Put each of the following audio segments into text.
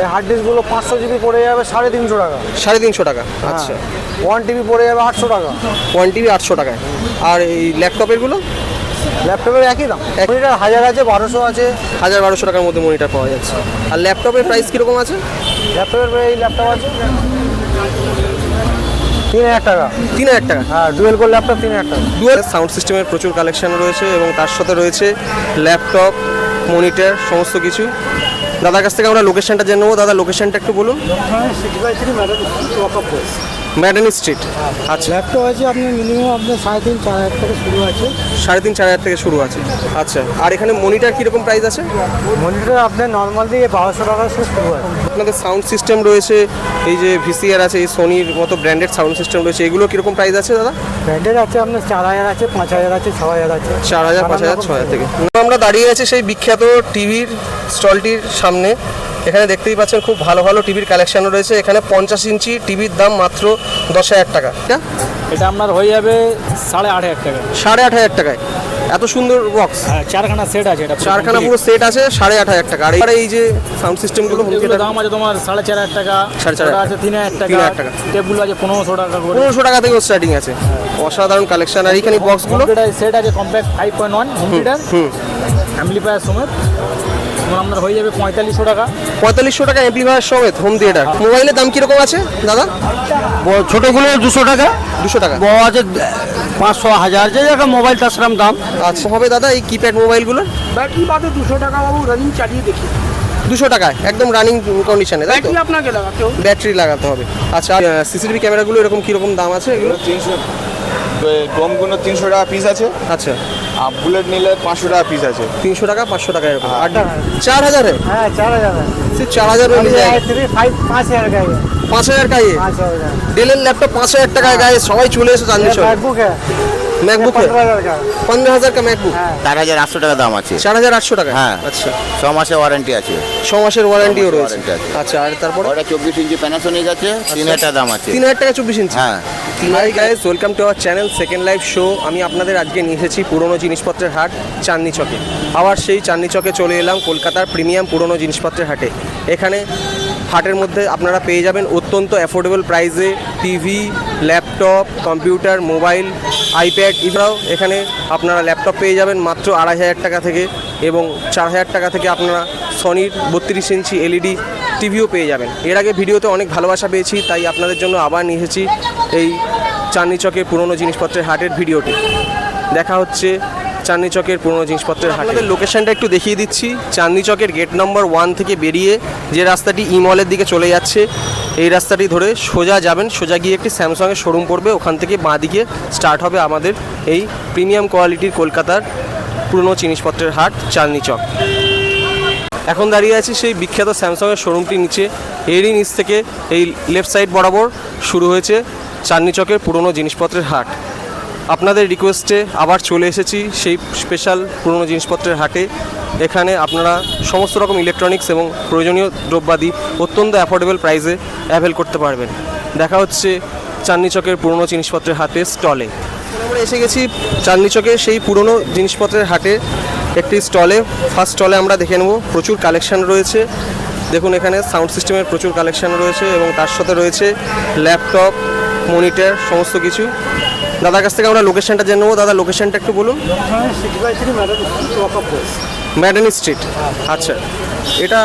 এই হার্ড ডিস্কগুলো পাঁচশো জিবি পড়ে যাবে সাড়ে তিনশো টাকা। সাড়ে তিনশো টাকা আচ্ছা। ওয়ান টিবি পড়ে যাবে আটশো টাকা। ওয়ান টিভি আটশো টাকায়। আর এই ল্যাপটপেরগুলো ল্যাপটপের একই দাম। মনিটর হাজার আছে বারোশো আছে। হাজার বারোশো টাকার মধ্যে মনিটর পাওয়া যাচ্ছে। আর ল্যাপটপের প্রাইস কীরকম আছে? ল্যাপটপের এই ল্যাপটপ আছে তিন হাজার টাকা। তিন হাজার টাকা? হ্যাঁ ডুয়েল কোর ল্যাপটপ তিন হাজার টাকা। ডুয়াল সাউন্ড সিস্টেমের প্রচুর কালেকশন রয়েছে এবং তার সাথে রয়েছে ল্যাপটপ মনিটর সমস্ত কিছু। দাদার কাছ থেকে আমরা লোকেশনটা জেনে নেব। দাদা লোকেশনটা একটু বলুন। থ্রি ম্যাডানি স্ট্রিট আচ্ছা। ল্যাপটপ আছে আপনি মিনিমাম আপনার সাড়ে তিন চার হাজার থেকে শুরু আছে। সাড়ে তিন চার হাজার থেকে শুরু আছে। আচ্ছা। আর এখানে মনিটর কীরকম প্রাইস আছে? মনিটর আপনার নর্মাল দিয়ে বারোশো টাকা শুরু আছে। আপনাদের সাউন্ড সিস্টেম রয়েছে এই যে ভিসিআর আছে এই সোনির মতো ব্র্যান্ডেড সাউন্ড সিস্টেম রয়েছে এগুলো কীরকম প্রাইস আছে দাদা? ব্র্যান্ডের আছে আপনার চার হাজার আছে পাঁচ হাজার আছে ছ হাজার আছে। চার হাজার পাঁচ হাজার ছ হাজার থেকে। আমরা দাঁড়িয়ে আছি সেই বিখ্যাত টিভির স্টলটির সামনে। এখানে দেখতেই পাচ্ছেন খুব ভালো ভালো টিভির কালেকশন রয়েছে। এখানে পঞ্চাশ ইঞ্চি টিভির দাম মাত্র দশ হাজার টাকা। এটা? এটা আপনার হয়ে যাবে সাড়ে আট হাজার টাকা সাড়ে আট হাজার টাকায়। এত সুন্দর বক্স হ্যাঁ চারখানা সেট আছে এটা। চারখানা পুরো সেট আছে সাড়ে আট হাজার টাকা। আর এবারে এই যে সাউন্ড সিস্টেমগুলো দাম আছে তোমার সাড়ে চার হাজার টাকা। সাড়ে চার আছে তিন হাজার তিন হাজার টাকা। টাকা। টেবিল আছে পনেরোশো টাকা করে। পনেরোশো টাকা থেকে স্টার্টিং আছে। অসাধারণ কালেকশন আর এইখানে বক্সগুলো সেট আছে compact five point one home theatre amplifier সমেত। তোমার আপনার হয়ে যাবে পঁয়তাল্লিশশো টাকা। পঁয়তাল্লিশশো টাকা এমপ্লিফায়ার সমেত হোম থিয়েটার মোবাইলের দাম কীরকম আছে দাদা? ছোটোগুলো দুশো টাকা। দুশো টাকা। বড় আছে পাঁচশো হাজার যে জায়গা মোবাইল তার সেরকম দাম। আচ্ছা হবে দাদা এই কিপ্যাড মোবাইলগুলো ব্যাটারি বাদে দুশো টাকা বাবু রানিং চালিয়ে দেখি। দুশো টাকায় একদম রানিং কন্ডিশনে তাই তো? ব্যাটারি আপনাকে লাগাতে হবে ব্যাটারি লাগাতে হবে। আচ্ছা সিসিটিভি ক্যামেরাগুলো এরকম কীরকম দাম আছে এগুলো? তিনশো ডোমগুলো তিনশো টাকা পিস আছে। আচ্ছা। আর বুলেট নিলে পাঁচশো টাকা পিস আছে। তিনশো টাকা পাঁচশো টাকা এরকম। আর চার হাজারে। হ্যাঁ চার হাজার। সে চার হাজার ফাইভ পাঁচ হাজার গাড়ি পাঁচ হাজার টাকা ডেলের ল্যাপটপ পাঁচ হাজার টাকায় গায়ে সবাই চলে এসে চান্দেশ্বর ম্যাকবুক পনেরো হাজার ম্যাকবুক হাজার আটশো দাম আছে। চার হাজার আটশো টাকা? হ্যাঁ। আচ্ছা। ছ মাসের ওয়ারেন্টি আছে। ছ মাসের ওয়ারেন্টিও আচ্ছা তিন হাজার টাকা দাম আছে। তিন হাজার টাকা চব্বিশ ইঞ্চি? হ্যাঁ। Welcome to our channel second life show আমি আপনাদের আজকে নিয়ে এসেছি পুরনো জিনিসপত্রের হাট চাঁদনি চকে। আবার সেই চাঁদনি চকে চলে এলাম কলকাতার প্রিমিয়াম পুরনো জিনিসপত্রের হাটে। এখানে হাটের মধ্যে আপনারা পেয়ে যাবেন অত্যন্ত অ্যাফোর্ডেবল প্রাইসে TV laptop computer mobile iPad এছাড়াও এখানে আপনারা ল্যাপটপ পেয়ে যাবেন মাত্র আড়াই হাজার টাকা থেকে এবং চার হাজার টাকা থেকে আপনারা সনির বত্রিশ ইঞ্চি এলইডি টিভিও পেয়ে যাবেন। এর আগে ভিডিওতে অনেক ভালোবাসা পেয়েছি, তাই আপনাদের জন্য আবার নিয়ে এই চাঁদনি চকের পুরনো জিনিসপত্রের হাটের ভিডিওটি। দেখা হচ্ছে চাঁদনি চকের পুরনো জিনিসপত্রের হাট। আমাদের লোকেশনটা একটু দেখিয়ে দিচ্ছি। চাঁদনি চকের গেট নম্বর ওয়ান থেকে বেরিয়ে যে রাস্তাটি ই মলের দিকে চলে যাচ্ছে, এই রাস্তাটি ধরে সোজা যাবেন। সোজা গিয়ে একটি স্যামসাংয়ের শোরুম পড়বে। ওখান থেকে বাঁ দিকে স্টার্ট হবে আমাদের এই প্রিমিয়াম কোয়ালিটির কলকাতার পুরনো জিনিসপত্রের হাট, চাঁদনি চক। এখন দাঁড়িয়ে আছি সেই বিখ্যাত স্যামসাংয়ের শোরুমটির নিচে। এরই নিচ থেকে এই লেফট সাইড বরাবর শুরু হয়েছে চাঁদনি চকের পুরনো জিনিসপত্রের হাট। আপনাদের রিকোয়েস্টে আবার চলে এসেছি সেই স্পেশাল পুরনো জিনিসপত্রের হাটে। এখানে আপনারা সমস্ত রকম ইলেকট্রনিক্স এবং প্রয়োজনীয় দ্রব্যাদি অত্যন্ত অ্যাফোর্ডেবল প্রাইসে অ্যাভেল করতে পারবেন। দেখা হচ্ছে চাঁদনি চকের পুরনো জিনিসপত্রের হাটে স্টলে আমরা এসে গেছি চাঁদনি চকের সেই পুরনো জিনিসপত্রের হাটে। একটি স্টলে ফার্স্ট স্টলে আমরা দেখে নেব, প্রচুর কালেকশান রয়েছে। দেখুন এখানে সাউন্ড সিস্টেমের প্রচুর কালেকশান রয়েছে এবং তার সাথে রয়েছে ল্যাপটপ মনিটার সমস্ত কিছু। দাদার কাছ থেকে আমরা লোকেশনটা জেনে নেব। দাদা লোকেশনটা একটু বলুন। ম্যাডান স্ট্রিট আচ্ছা। এটা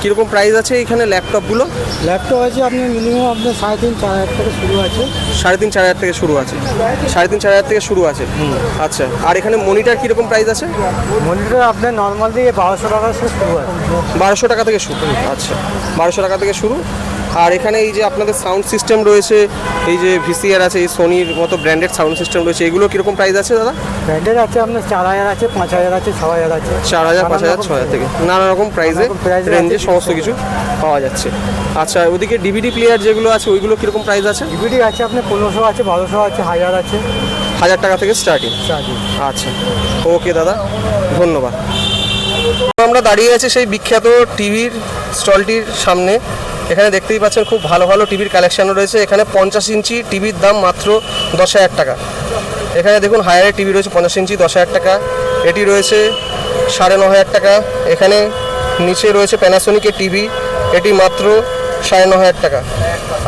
কীরকম প্রাইস আছে এখানে ল্যাপটপগুলো ল্যাপটপ আছে আপনি মিনিমাম আপনার সাড়ে তিন চার হাজার থেকে শুরু আছে। সাড়ে তিন চার হাজার থেকে শুরু আছে। সাড়ে তিন চার হাজার থেকে শুরু আছে। আচ্ছা। আর এখানে মনিটার কীরকম প্রাইস আছে? মনিটার আপনার নর্মাল দিয়ে বারোশো টাকা শুরু আছে বারোশো টাকা থেকে শুরু। আচ্ছা। বারোশো টাকা থেকে শুরু। আর এখানে এই যে আপনাদের সাউন্ড সিস্টেম রয়েছে এই যে ভিসিআর আছে এই সোনির মতো ব্র্যান্ডেড সাউন্ড সিস্টেম রয়েছে এগুলো কীরকম প্রাইস আছে দাদা? ব্র্যান্ডের আছে আপনার চার হাজার আছে পাঁচ হাজার আছে ছ হাজার আছে। চার হাজার পাঁচ হাজার ছ হাজার থেকে। নানা রকম প্রাইসে রেঞ্জে সমস্ত কিছু পাওয়া যাচ্ছে। আচ্ছা ওদিকে ডিভিডি প্লেয়ার যেগুলো আছে ওইগুলো কীরকম প্রাইস আছে? ডিভিডি আছে আপনার পনেরোশো আছে বারোশো আছে হাজার আছে। হাজার টাকা থেকে স্টার্টিং আচ্ছা ওকে দাদা ধন্যবাদ। আমরা দাঁড়িয়ে আছি সেই বিখ্যাত টিভির স্টলটির সামনে। এখানে দেখতেই পাচ্ছেন খুব ভালো ভালো টিভির কালেকশন রয়েছে। এখানে পঞ্চাশ ইঞ্চি টিভির দাম মাত্র দশ হাজার টাকা। এখানে দেখুন হায়ারের টিভি রয়েছে পঞ্চাশ ইঞ্চি, দশ হাজার টাকা। এটি রয়েছে সাড়ে ন হাজার টাকা। এখানে নিচে রয়েছে প্যানাসোনিকের টিভি এটি মাত্র সাড়ে ন হাজার টাকা।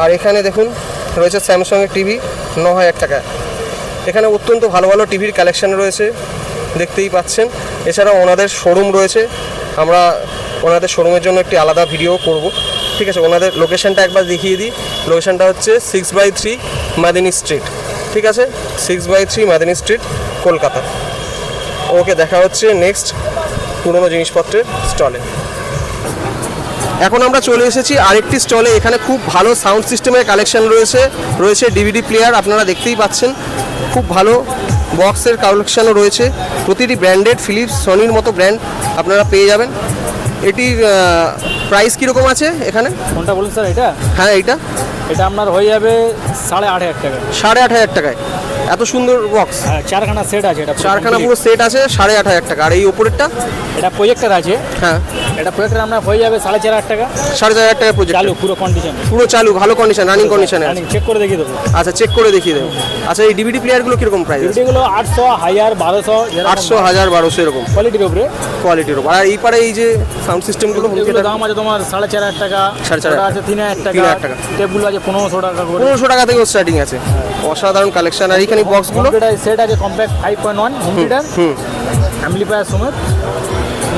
আর এখানে দেখুন রয়েছে স্যামসংয়ের টিভি ন হাজার টাকা। এখানে অত্যন্ত ভালো ভালো টিভির কালেকশন রয়েছে, দেখতেই পাচ্ছেন। এছাড়াও ওনাদের শোরুম রয়েছে। আমরা ওনাদের শোরুমের জন্য একটি আলাদা ভিডিও করব। ঠিক আছে, ওনাদের লোকেশনটা একবার দেখিয়ে দিই। লোকেশনটা হচ্ছে six by three Madani street ঠিক আছে? Six by three Madani street Kolkata. Okay দেখা হচ্ছে নেক্সট পুরনো জিনিসপত্রের স্টলে এখন আমরা চলে এসেছি আরেকটি স্টলে এখানে খুব ভালো সাউন্ড সিস্টেমের কালেকশন রয়েছে। রয়েছে ডিভিডি প্লেয়ার আপনারা দেখতেই পাচ্ছেন। খুব ভালো বক্সের কালেকশনও রয়েছে। প্রতিটি ব্র্যান্ডেড ফিলিপস সনির মতো ব্র্যান্ড আপনারা পেয়ে যাবেন। এটির প্রাইস কীরকম আছে এখানে? ফোনটা বলুন স্যার এটা? হ্যাঁ এইটা। এটা আপনার হয়ে যাবে সাড়ে আট হাজার টাকা সাড়ে আট হাজার টাকায়। এত সুন্দর বক্স হ্যাঁ চারখানা সেট আছে এটা। চারখানা পুরো সেট আছে সাড়ে আট হাজার টাকা। আর এই ওপরেরটা এটা প্রজেক্টর আছে। হ্যাঁ। এটা প্রজেক্টর আমরা হয়ে যাবে সাড়ে চার হাজার টাকা। সাড়ে চার হাজার টাকা প্রজেক্ট চালু পুরো কন্ডিশন পুরো চালু ভালো কন্ডিশন রানিং কন্ডিশনে আছে চেক করে দেখিয়ে দেবো। আচ্ছা চেক করে দেখিয়ে দেবো। আচ্ছা এই ডিভিডি প্লেয়ারগুলো কীরকম প্রাইস এগুলো আটশো হাজার বারোশো আটশো হাজার বারোশো এরকম। কোয়ালিটির উপরে। কোয়ালিটির ওপর আর এই পারে এই যে সাউন্ড সিস্টেমগুলো দাম আছে তোমার সাড়ে চার হাজার টাকা। সাড়ে চার। আছে তিন হাজার টাকা। টাকা। টেপগুলো আছে পনেরোশো টাকা করে। পনেরোশো টাকা থেকে স্টার্টিং আছে। অসাধারণ কালেকশন আর এইখানে বক্সগুলো কম্পিউটার সেট আছে compact five point one home theatre amplifier সমেত।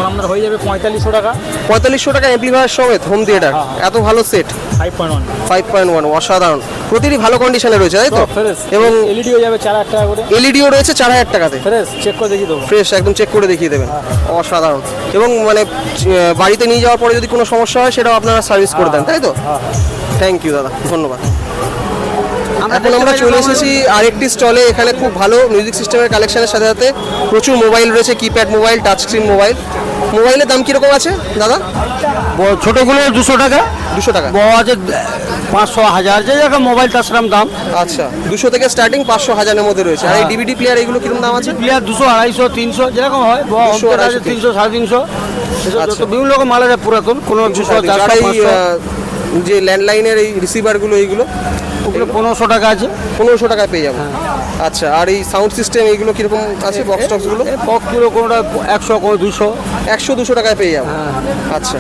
আপনার হয়ে যাবে পঁয়তাল্লিশশো টাকা। পঁয়তাল্লিশশো টাকা অ্যাম্পলিফায়ার সমেত হোম থিয়েটার হ্যাঁ, এত ভালো set five point one five point one অসাধারণ। প্রতিটি ভালো কন্ডিশনে রয়েছে তাই তো? এবং এলইডি হয়ে যাবে চার হাজার টাকা করে। এলইডিও রয়েছে চার হাজার টাকাতে। ফ্রেশ চেক করে দেখিয়ে দেবো। ফ্রেশ একদম চেক করে দেখিয়ে দেবেন। অসাধারণ। এবং মানে বাড়িতে নিয়ে যাওয়ার পরে যদি কোনো সমস্যা হয় সেটাও আপনারা সার্ভিস করে দেন তাই তো? থ্যাংক ইউ দাদা। ধন্যবাদ। এখন আমরা চলে এসেছি আরেকটি স্টলে এখানে খুব ভালো মিউজিক সিস্টেমের কালেকশনের সাথে সাথে প্রচুর মোবাইল রয়েছে keypad mobile touch screen mobile মোবাইলের দাম কীরকম আছে দাদা? ছোটোগুলো দুশো টাকা। দুশো টাকা। বড় আছে পাঁচশো হাজার যে জায়গা মোবাইল তার সেরকম দাম। আচ্ছা দুশো থেকে স্টার্টিং পাঁচশো হাজারের মধ্যে রয়েছে। আর এই ডিভিডি প্লেয়ার এগুলো কীরকম দাম আছে? প্লেয়ার দুশো আড়াইশো তিনশো যেরকম হয় বড় 200, home theater আছে 250, তিনশো সাড়ে তিনশো। আচ্ছা। বিভিন্ন রকম মাল আছে পুরাতন কোনো দুশো এই যে ল্যান্ডলাইনের এই রিসিভারগুলো এইগুলো ওগুলো পনেরোশো টাকা আছে। পনেরোশো টাকায় পেয়ে যাব। আচ্ছা আর এই সাউন্ড সিস্টেম এইগুলো কীরকম আছে বক্স টক্সগুলো বক্সগুলো কোনোটা একশো কোনো দুশো। একশো দুশো টাকায় পেয়ে যাব। আচ্ছা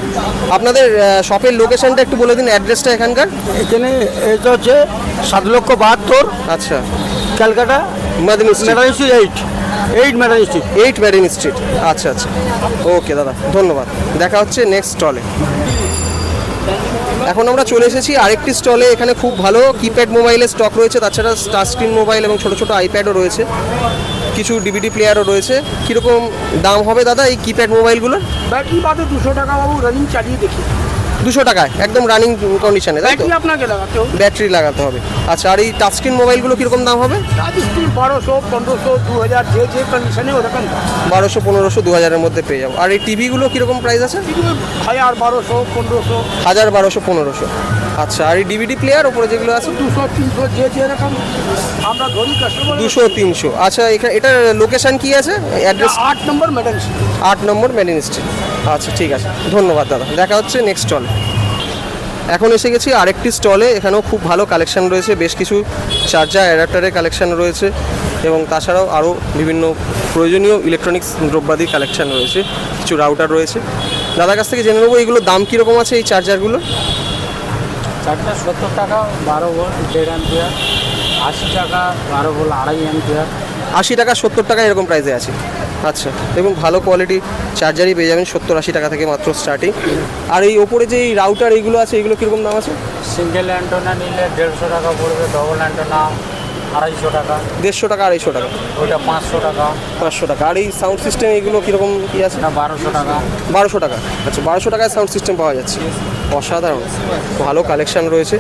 আপনাদের শপের লোকেশনটা একটু বলে দিন অ্যাড্রেসটা এখানকার। এখানে এটা হচ্ছে সাত লক্ষ বাহাত্তর আচ্ছা। Calcutta Madani street eight eight metal street eight marine street আচ্ছা আচ্ছা। ওকে দাদা ধন্যবাদ। দেখা হচ্ছে নেক্সট স্টলে এখন আমরা চলে এসেছি আরেকটি স্টলে, এখানে খুব ভালো কিপ্যাড মোবাইলের স্টক রয়েছে, তাছাড়া টাচ স্ক্রিন মোবাইল এবং ছোটো ছোটো আইপ্যাডও রয়েছে। কিছু ডিভিডি প্লেয়ারও রয়েছে। কীরকম দাম হবে দাদা এই কিপ্যাড মোবাইলগুলোর ব্যাটারি বাদে দুশো টাকা বাবু রানিং চালিয়ে দেখি। দুশো টাকায় একদম রানিং কন্ডিশনে তাই তো? আপনাকে লাগাতে হবে ব্যাটারি লাগাতে হবে। আচ্ছা আর এই টাচ স্ক্রিন মোবাইলগুলো কীরকম দাম হবে? রাজস্থান বারোশো পনেরোশো দু হাজার যে যে কন্ডিশনে ওরকম। বারোশো পনেরোশো দু হাজারের মধ্যে পেয়ে যাব। আর এই টিভিগুলো কীরকম প্রাইস আছে? হাজার বারোশো পনেরোশো। হাজার বারোশো পনেরোশো। আচ্ছা আর এই ডিভিডি প্লেয়ার ওপরে যেগুলো আছে? দুশো তিনশো যে যে যেরকম আমরা ধরি কাস্টমার দুশো তিনশো। আচ্ছা এখানে এটার লোকেশন কি আছে? অ্যাড্রেস আট নম্বর মেডেল আট নম্বর মেরিন স্ট্রিট আচ্ছা ঠিক আছে। ধন্যবাদ দাদা। দেখা হচ্ছে নেক্সট স্টল এখন এসে গেছি আরেকটি স্টলে এখানেও খুব ভালো কালেকশন রয়েছে বেশ কিছু চার্জার অ্যাডাপ্টারের কালেকশন রয়েছে এবং তাছাড়াও আরও বিভিন্ন প্রয়োজনীয় ইলেকট্রনিক্স দ্রব্যাদির কালেকশন রয়েছে কিছু রাউটার রয়েছে। দাদার কাছ থেকে জেনে নেব এগুলো দাম কীরকম আছে এই চার্জারগুলো চারটা সত্তর টাকা বারো ভোল্ট দেড় অ্যাম্পিয়ার আশি টাকা বারো ভোল্ট আড়াই অ্যাম্পিয়ার আশি টাকা সত্তর টাকা এরকম প্রাইসে আছে। আচ্ছা এবং ভালো কোয়ালিটি চার্জারই পেয়ে যাবেন সত্তর আশি টাকা থেকে মাত্র স্টার্টিং আর এই ওপরে যে এই রাউটার এইগুলো আছে এগুলো কীরকম দাম আছে? সিঙ্গেল অ্যান্টোনা নিলে দেড়শো টাকা পড়বে ডবল অ্যান্টোনা আড়াইশো টাকা। দেড়শো টাকা আড়াইশো টাকা? ওইটা পাঁচশো টাকা। পাঁচশো টাকা। আর এই সাউন্ড সিস্টেম এগুলো কীরকম কী আছে? এটা বারোশো টাকা। বারোশো টাকা। আচ্ছা বারোশো টাকায় সাউন্ড সিস্টেম পাওয়া যাচ্ছে। অসাধারণ। ভালো কালেকশন রয়েছে।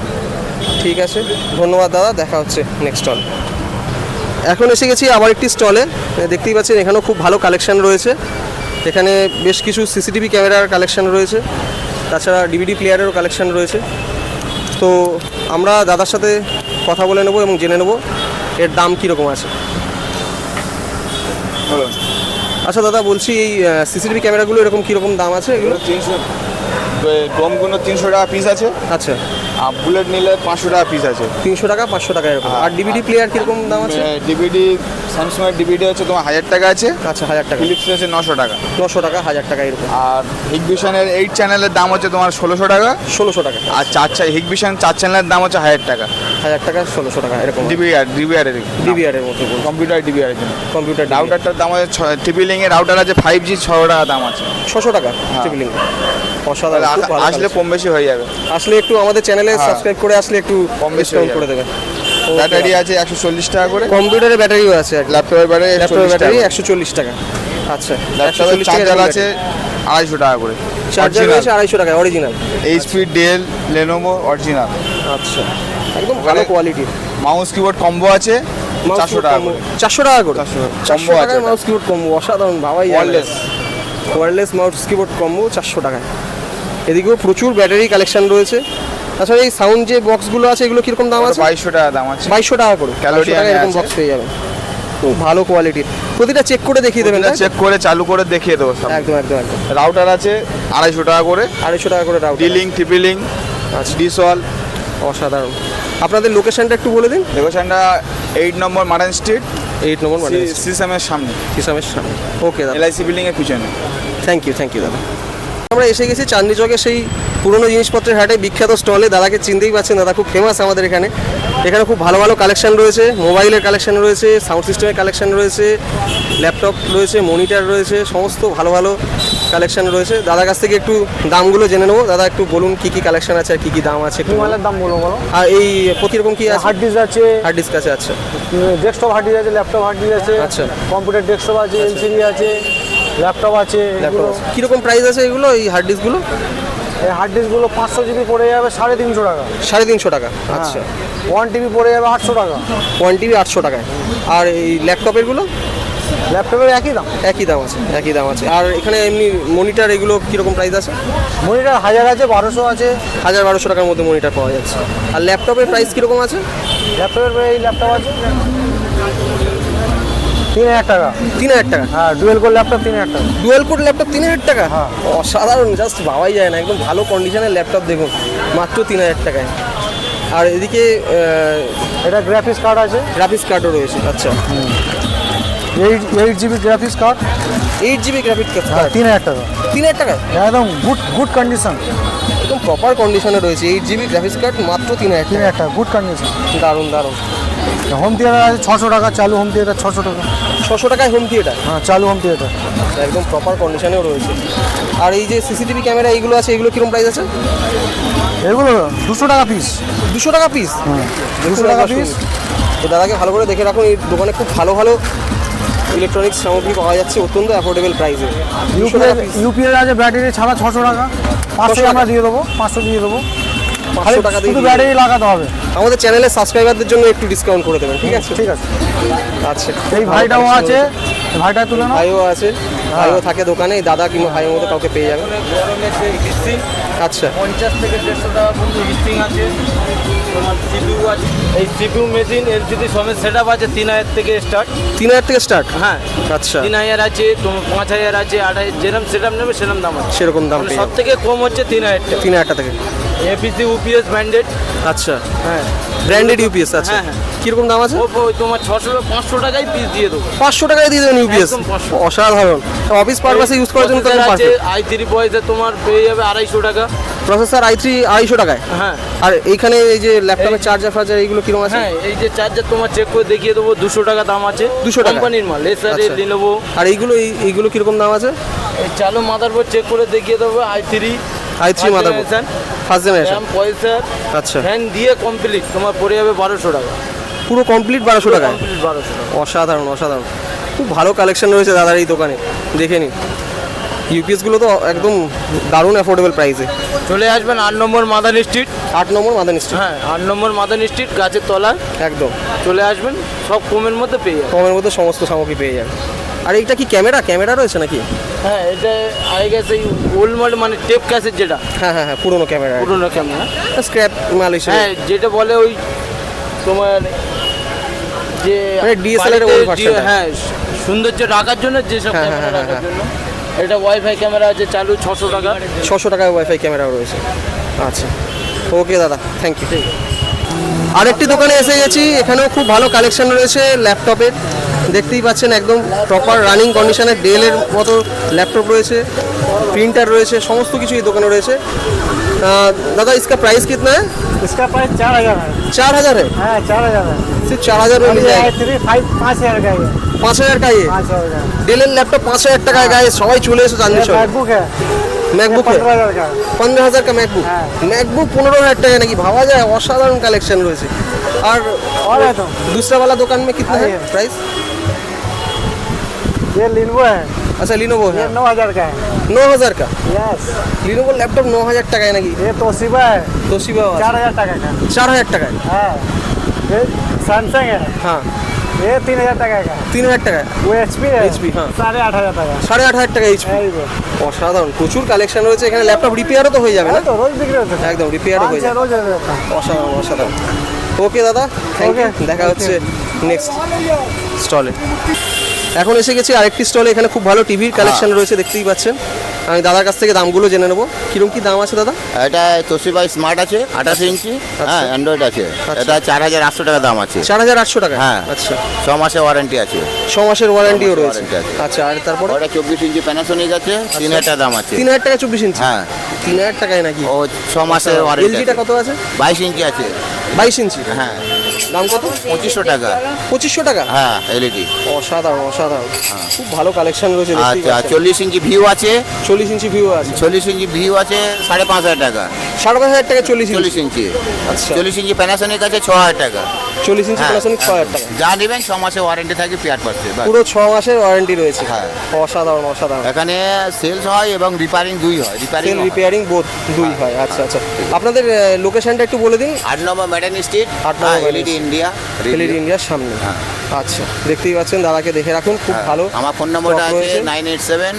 ঠিক আছে। ধন্যবাদ দাদা। দেখা হচ্ছে নেক্সট স্টল এখন এসে গেছি আবার একটি স্টলে দেখতেই পাচ্ছেন এখানেও খুব ভালো কালেকশান রয়েছে। এখানে বেশ কিছু সিসিটিভি ক্যামেরার কালেকশন রয়েছে। তাছাড়া ডিভিডি প্লেয়ারেরও কালেকশান রয়েছে। তো আমরা দাদার সাথে কথা বলে নেব এবং জেনে নেব এর দাম কীরকম আছে। আচ্ছা দাদা বলছি এই সিসিটিভি ক্যামেরাগুলো এরকম কীরকম দাম আছে এগুলো? তিনশো ডোমগুলো তিনশো টাকা পিস আছে। আচ্ছা। আর বুলেট নিলে পাঁচশো টাকা পিস আছে। তিনশো টাকা পাঁচশো টাকা এরকম। আর ডিভিডি প্লেয়ার কীরকম দাম আছে? ডিভিডি স্যামসংয়ের ডিভিডি হচ্ছে তোমার হাজার টাকা আছে। আচ্ছা হাজার টাকা। ফিলিপস হচ্ছে নশো টাকা। নশো টাকা হাজার টাকা এরকম। আর হিগভিশনের এইট চ্যানেলের দাম হচ্ছে তোমার ষোলোশো টাকা। ষোলোশো টাকা। আর চার হিগভিশন চার চ্যানেলের দাম হচ্ছে হাজার টাকা। হাজার টাকা ষোলোশো টাকা এরকম। ডিবিআর ডিবিআরের ডিভিআর এর। মধ্যে কম্পিউটার ডিবিআরের জন্য। কম্পিউটার রাউটারটার দাম আছে ট্রিপিলিং এর রাউটার আছে ফাইভ জি ছশো টাকা দাম আছে। ছশো টাকা ট্রিপলিং অসাধারণ আসলে কম বেশি হয়ে যাবে। আসলে একটু আমাদের চ্যানেলে হ্যাঁ। সাবস্ক্রাইব করে আসলে একটু কম বেশি করে দেবেন। ব্যাটারি আছে একশো চল্লিশ টাকা করে। কম্পিউটারের ব্যাটারিও আছে ল্যাপটপের ব্যাটারি ল্যাপটপের ব্যাটারি একশো চল্লিশ টাকা আচ্ছা ল্যাপটপের চার্জার আছে আড়াইশো টাকা করে। চার্জার রয়েছে আড়াইশো টাকা original HP Dell Lenovo original আচ্ছা একদম ভালো কোয়ালিটির মাউস কিবোর্ড কম্বো আছে চারশো টাকা করে। চারশো টাকা করে? চারশো টাকায় মাউস কিবোর্ড কম্বো অসাধারণ বাবাই Wireless। Wireless mouse keyboard combo চারশো টাকায়। এদিকেও প্রচুর ব্যাটারি কালেকশন রয়েছে। তাছাড়া এই সাউন্ড যে বক্সগুলো আছে এগুলো কীরকম দাম আছে? বাইশশো টাকা দাম আছে। বাইশশো টাকা করে। ক্যালোরি এরকম বক্স পেয়ে যাবেন। খুব ভালো কোয়ালিটির প্রতিটা চেক করে দেখিয়ে দেবেন চেক করে চালু করে দেখিয়ে দেবো একদম একদম একদম। রাউটার আছে আড়াইশো টাকা করে। আড়াইশো টাকা করে রাউটার ডিলিং ট্রিপিলিং আচ্ছা। ডিসওয়াল অসাধারণ। আপনাদের লোকেশনটা একটু বলে দিন। লোকেশনটা eight number Mardan street eight number সিসামের সামনে। সিসামের সামনে। ওকে দাদা। এলআইসি বিল্ডিং এর পিছনে। থ্যাংক ইউ থ্যাংক ইউ দাদা। আমরা এসে গেছি চাঁদনি চকের সেই পুরনো জিনিসপত্রের হাটে বিখ্যাত স্টলে দাদাকে চিনতেই পারছেন দাদা খুব ফেমাস আমাদের এখানে। এখানে খুব ভালো ভালো কালেকশন রয়েছে মোবাইলের কালেকশন রয়েছে সাউন্ড সিস্টেমের কালেকশন রয়েছে ল্যাপটপ রয়েছে মনিটর রয়েছে সমস্ত ভালো ভালো কালেকশন রয়েছে। দাদার কাছ থেকে একটু দামগুলো জেনে নেব। দাদা একটু বলুন কি কি কালেকশন আছে আর কি কি দাম আছে? মোবাইলের দাম বলো বলো। আর এই প্রতিরকম কি আছে? হার্ড ডিস্ক আছে। হার্ড ডিস্ক আছে আচ্ছা। ডেস্কটপ হার্ড ডিস্ক আছে ল্যাপটপ হার্ড ডিস্ক আছে। আচ্ছা। কম্পিউটার ডেস্কটপ আছে এলসিডি আছে। ল্যাপটপ আছে ল্যাপটপ কীরকম প্রাইস আছে এগুলো এই হার্ড ডিস্কগুলো এই হার্ড ডিস্কগুলো পাঁচশো জিবি পড়ে যাবে সাড়ে তিনশো টাকা। সাড়ে তিনশো টাকা আচ্ছা। ওয়ান টিবি পড়ে যাবে আটশো টাকা। ওয়ান টিভি আটশো টাকায়। আর এই ল্যাপটপেরগুলো ল্যাপটপের একই দাম। একই দাম আছে একই দাম আছে। আর এখানে এমনি মনিটর এগুলো কীরকম প্রাইস আছে? মনিটার হাজার আছে বারোশো আছে। হাজার বারোশো টাকার মধ্যে মনিটর পাওয়া যাচ্ছে। আর ল্যাপটপের প্রাইস কীরকম আছে? ল্যাপটপের এই ল্যাপটপ আছে। তিন হাজার টাকা। তিন হাজার টাকা? হ্যাঁ ডুয়েল ল্যাপটপ তিন হাজার টাকা। ডুয়েল কোড ল্যাপটপ তিন হাজার টাকা? হ্যাঁ। অসাধারণ জাস্ট ভাবাই যায় না একদম ভালো কন্ডিশনের ল্যাপটপ দেখুন মাত্র তিন হাজার টাকায়। আর এদিকে এটা গ্রাফিক্স কার্ড আছে। গ্রাফিক্স কার্ডও রয়েছে আচ্ছা। Eight eight GB graphics card eight GB graphics হ্যাঁ কার্ড তিন হাজার টাকা। তিন হাজার টাকায়? একদম গুড গুড কন্ডিশন একদম প্রপার কন্ডিশনে রয়েছে এইট জিবি গ্রাফিক্স কার্ড মাত্র তিন হাজার তিন হাজার টাকা গুড কন্ডিশন দারুণ দারুণ। হোম থিয়েটার আছে ছশো টাকা চালু হোম থিয়েটার ছশো টাকা। ছশো টাকায় হোম থিয়েটার হ্যাঁ চালু হোম থিয়েটার একদম প্রপার কন্ডিশনেও রয়েছে। আর এই যে সিসিটিভি ক্যামেরা এইগুলো আছে এগুলো কীরকম প্রাইস আছে? এগুলো দুশো টাকা পিস দুশো টাকা পিস দুশো টাকা পিস তো দাদাকে ভালো করে দেখে রাখুন এই দোকানে খুব ভালো ভালো ইলেকট্রনিক্স সামগ্রী পাওয়া যাচ্ছে অত্যন্ত অ্যাফোর্ডেবল প্রাইসে ইউপিআই ইউপিআই আছে ব্যাটারি ছাড়া ছশো টাকা। পাঁচশো টাকা? আমরা দিয়ে দেবো পাঁচশো দিয়ে দেবো। পাঁচশো টাকা দিয়ে শুধু ব্যাটারি লাগাতে হবে। আমাদের চ্যানেলের সাবস্ক্রাইবারদের জন্য একটু ডিসকাউন্ট করে দেবেন ঠিক আছে? ঠিক আছে। আচ্ছা। এই ভাইটাও আছে। ভাইটা তুলে নাও। ভাইও আছে। ভাইও থাকে দোকানে এই দাদা কিংবা ভাইয়ের মধ্যে কাউকে পেয়ে যাবে। আচ্ছা। পঞ্চাশ থেকে দেড়শো টাকা পর্যন্ত হিস্ট্রিং আছে। তোমার সিপিউ আছে। এই সিপিউ মেশিন এলসিডি সমেত সেট আছে তিন হাজার থেকে স্টার্ট তিন হাজার থেকে স্টার্ট হ্যাঁ। আচ্ছা। তিন হাজার আছে তোমার পাঁচ হাজার আছে আট হাজার যেরকম সেরকম নেবে সেরকম দাম আছে। সেরকম দাম মানে সব থেকে কম হচ্ছে তিন হাজার টাকা। তিন হাজার টাকা থেকে। এপিসি ইউপিএস ব্র্যান্ডেড আচ্ছা। হ্যাঁ। ব্র্যান্ডেড ইউপিএস আচ্ছা। হ্যাঁ, হ্যাঁ। কীরকম দাম আছে? ও ও তোমার ছশো পাঁচশো টাকায় পিস দিয়ে দেবো। পাঁচশো টাকায় দিয়ে দেবেন ইউপিএস একদম 500 অসাধারণ। অফিস পারপাসে ইউজ করার জন্য আই থ্রি পয়সা তোমার পেয়ে যাবে আড়াইশো টাকা। প্রসেসর আই থ্রি আড়াইশো টাকায়? হ্যাঁ। আর এইখানে এই যে ল্যাপটপের চার্জার ফার্জার এইগুলো কীরকম আছে? হ্যাঁ এই যে চার্জার তোমার চেক করে দেখিয়ে দেবো দুশো টাকা দাম আছে। 200 টাকা? কোম্পানির মাল এসারে আচ্ছা। লিনোভো আর এইগুলো এই- এইগুলো কীরকম দাম আছে? চালু মাদারবোর্ড চেক করে দেখিয়ে দেবো i three i three motherboard. First generation পয়সা আচ্ছা। ফ্যান দিয়ে কমপ্লিট তোমার পড়ে যাবে বারোশো টাকা। পুরো কমপ্লিট বারোশো কমপ্লিট বারোশো টাকা। অসাধারণ অসাধারণ। খুব ভালো কালেকশন রয়েছে দাদার এই দোকানে। দেখে নিন ইউপিএসগুলো তো একদম দারুণ অ্যাফোর্ডেবল প্রাইসে চলে আসবেন আট নম্বর মাদান স্ট্রিট আট নম্বর মাদান স্ট্রিট হ্যাঁ আট নম্বর মাদান স্ট্রিট গাছের তলায়। একদম। চলে আসবেন সব কমের মধ্যে পেয়ে যাবেন। কমের মধ্যে সমস্ত সামগ্রী পেয়ে যাবে আর এইটা কি ক্যামেরা? ক্যামেরা রয়েছে নাকি? হ্যাঁ এটা গেছে ওল্ড মডেল মানে টেপ যেটা। হ্যাঁ হ্যাঁ হ্যাঁ পুরোনো ক্যামেরা পুরোনো ক্যামেরা স্ক্র্যাপ মাল হিসেবে। হ্যাঁ যেটা বলে ওই তোমার যে মানে হ্যাঁ সৌন্দর্য রাখার জন্য যেসব হ্যাঁ, ক্যামেরা হ্যাঁ, রাখার হ্যাঁ, জন্য। এটা ওয়াইফাই ক্যামেরা আছে চালু ছশো টাকা। ছশো টাকায় ওয়াইফাই ক্যামেরাও রয়েছে। আচ্ছা। ওকে দাদা থ্যাংক ইউ আরেকটি দোকানে এসে গেছি। এখানেও খুব ভালো কালেকশন রয়েছে ল্যাপটপের। দেখতেই পাচ্ছেন একদম প্রপার রানিং কন্ডিশনে ডেলের মতো ল্যাপটপ রয়েছে প্রিন্টার রয়েছে সমস্ত কিছু এই দোকানে রয়েছে আহ, दादा इसका प्राइस कितना है इसका प्राइस चार हजार है चार हजार है हाँ चार हजार है सिर्फ चार हजार में मिल ये जाएगा थ्री फाइव पाँच हजार का ये পাঁচ হাজার টাকা पाँच हजार का ডেলের ল্যাপটপ পাঁচ হাজার টাকায় গায়ে সবাই চলে এসে জানতে ये চলে मैकबुक है ম্যাকবুক पंद्रह हजार का पंद्रह हजार का मैकबुक হ্যাঁ। मैकबुक পনেরো হাজার টাকা নাকি ভাবা যায় অসাধারণ কালেকশন রয়েছে আর और है तो दूसरा वाला दुकान में कितना है आइए। प्राइस ये लिनवो है अच्छा लिनोवो ये है नौ हजार का है नौ हजार का यस लिनोवो लैपटॉप नौ हजार টাকা নাকি ये तोशिबा है তোশিবা चार हजार टका का চার হাজার টাকায় हाँ ये सैमसंग है হ্যাঁ ये तीन हजार टका का তিন হাজার টাকায় वो एच पी है HP, हाँ। साढ़े आठ हजार टका সাড়ে আট হাজার টাকা এইচপি है ये অসাধারণ প্রচুর কালেকশন রয়েছে এখানে ল্যাপটপ রিপেয়ারও তো হয়ে যাবে না तो रोज बिक्री होता है একদম রিপেয়ারও पाँच হয়ে छः যাবে रोज रहता है অসাধারণ অসাধারণ ওকে দাদা থ্যাংক ইউ Okay, দেখা thank হচ্ছে নেক্সট স্টলে এখন এসে গেছি আরেকটি স্টলে এখানে খুব ভালো টিভির কালেকশন রয়েছে দেখতেই পাচ্ছেন। আমি দাদার কাছ থেকে দামগুলো জেনে নেব। কীরকম কি দাম আছে দাদা? এটা তোশিবা স্মার্ট আছে আঠাশ ইঞ্চি হ্যাঁ অ্যান্ড্রয়েড আছে। এটা চার হাজার আটশো টাকা দাম আছে। চার হাজার আটশো টাকা? হ্যাঁ আচ্ছা। ছ মাসের ওয়ারেন্টি আছে। ছ মাসের ওয়ারেন্টিও রয়েছে। আচ্ছা আর তারপর? ওটা চব্বিশ ইঞ্চি প্যানাসোনিক আছে তিন হাজার টাকা দাম আছে। তিন হাজার টাকা চব্বিশ ইঞ্চি? হ্যাঁ। তিন হাজার টাকায় নাকি? ও ছ মাসের ওয়ারেন্টি এলজিটা কত আছে? বাইশ ইঞ্চি আছে। বাইশ ইঞ্চি? হ্যাঁ। দাম কত? পঁচিশশো টাকা। পঁচিশশো টাকা? হ্যাঁ এলইডি। অসাধারণ অসাধারণ। খুব ভালো কালেকশন রয়েছে আচ্ছা চল্লিশ ইঞ্চি ভিউ আছে। চল্লিশ ইঞ্চি ভিউ আছে। চল্লিশ ইঞ্চি ভিউ আছে সাড়ে পাঁচ হাজার টাকা। সাড়ে পাঁচ হাজার টাকা চল্লিশ চল্লিশ ইঞ্চি। আচ্ছা। চল্লিশ ইঞ্চি প্যানাসোনিক আছে ছ হাজার টাকা। চল্লিশ ইঞ্চি হ্যাঁ। প্যানাসনিক ছ হাজার টাকা। যা নেবেন ছ মাসে ওয়ারেন্টি থাকে পেয়ার পাচ্ছে পুরো ছ মাসের ওয়ারেন্টি রয়েছে। হ্যাঁ। অসাধারণ অসাধারণ। এখানে সেলস হয় এবং রিপেয়ারিং দুই হয়। রিপেয়ারিং রিপেয়ারিং বোথ দুই হয়। আচ্ছা আচ্ছা। আপনাদের লোকেশনটা একটু বলে দিন। আট নম্বর ম্যাডান স্ট্রিট আট নম্বর এলইডি। ইন্ডিয়া এলইডি ইন্ডিয়ার সামনে। হ্যাঁ। আচ্ছা। দেখতেই পাচ্ছেন দাদাকে দেখে রাখুন খুব ভালো আমার ফোন নম্বরটা আছে নাইন এইট সেভেন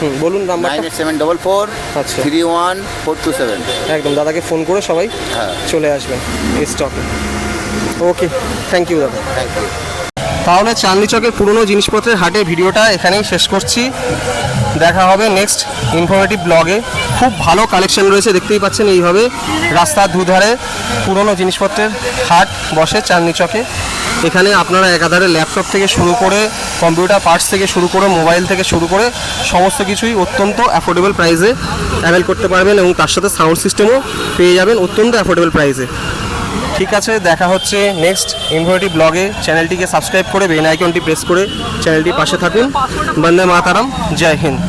হুম, বলুন nine eight seven double four আচ্ছা। Three one four two seven. একদম দাদাকে ফোন করে সবাই হ্যাঁ। চলে আসবেন স্টকে। ওকে থ্যাংক ইউ দাদা। Thank you. তাহলে চাঁদনি চকের পুরনো জিনিসপত্রের হাটে ভিডিওটা এখানেই শেষ করছি। দেখা হবে নেক্সট ইনফরমেটিভ ব্লগে খুব ভালো কালেকশন রয়েছে, দেখতেই পাচ্ছেন এইভাবে। রাস্তার দুধারে পুরনো জিনিসপত্রের হাট বসে চাঁদনি চকে। এখানে আপনারা একাধারে ল্যাপটপ থেকে শুরু করে কম্পিউটার পার্টস থেকে শুরু করে মোবাইল থেকে শুরু করে, সমস্ত কিছুই অত্যন্ত অ্যাফোর্ডেবল প্রাইসে অ্যাভেল করতে পারবেন এবং তার সাথে সাউন্ড সিস্টেমও পেয়ে যাবেন অত্যন্ত অ্যাফোর্ডেবল প্রাইসে ঠিক আছে, দেখা হচ্ছে নেক্সট ইনভোটিভ ব্লগে চ্যানেলটিকে সাবস্ক্রাইব করে বেল আইকনটি প্রেস করে চ্যানেলটি পাশে থাকুন। বন্দে মাতারাম, জয় হিন্দ।